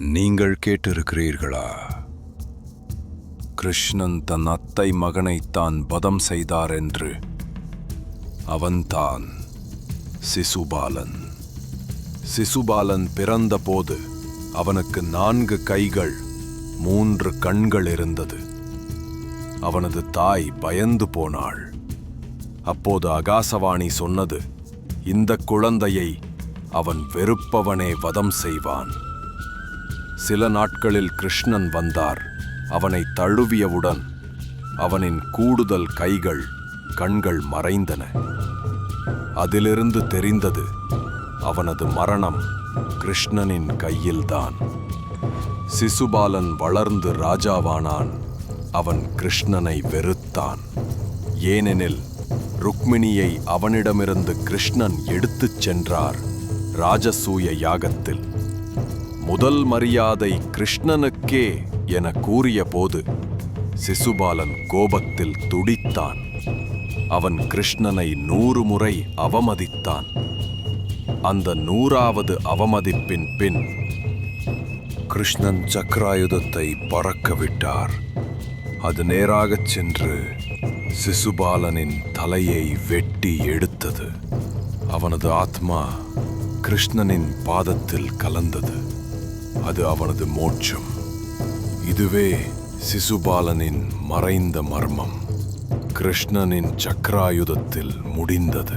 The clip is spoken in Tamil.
நீங்கள் கேட்டிருக்கிறீர்களா? கிருஷ்ணன் தன் அத்தை மகனைத்தான் வதம் செய்தார் என்று அவன்தான் சிசுபாலன். சிசுபாலன் பிறந்தபோது அவனுக்கு நான்கு கைகள் மூன்று கண்கள் இருந்தது. அவனது தாய் பயந்து போனாள். அப்போது அகாசவாணி சொன்னது இந்த குழந்தையை அவன் வெறுப்பவனே வதம் செய்வான். சில நாட்களில் கிருஷ்ணன் வந்தார். அவனை தழுவியவுடன் அவனின் கூடுதல் கைகள் கண்கள் மறைந்தன. அதிலிருந்து தெரிந்தது அவனது மரணம் கிருஷ்ணனின் கையில்தான். சிசுபாலன் வளர்ந்து ராஜாவானான். அவன் கிருஷ்ணனை வெறுத்தான். ஏனெனில் ருக்மிணியை அவனிடமிருந்து கிருஷ்ணன் எடுத்துச் சென்றார் ராஜசூய யாகத்தில். முதல் மரியாதை கிருஷ்ணனுக்கே என கூறியபோது சிசுபாலன் கோபத்தில் துடித்தான். அவன் கிருஷ்ணனை நூறு முறை அவமதித்தான். அந்த நூறாவது அவமதிப்பின் பின் கிருஷ்ணன் சக்கராயுதத்தை பறக்க விட்டார். அது நேராகச் சென்று சிசுபாலனின் தலையை வெட்டி எடுத்தது. அவனது ஆத்மா கிருஷ்ணனின் பாதத்தில் கலந்தது. அது அவனது மோட்சம். இதுவே சிசுபாலனின் மறைந்த மர்மம். கிருஷ்ணனின் சக்ராயுதத்தில் முடிந்தது.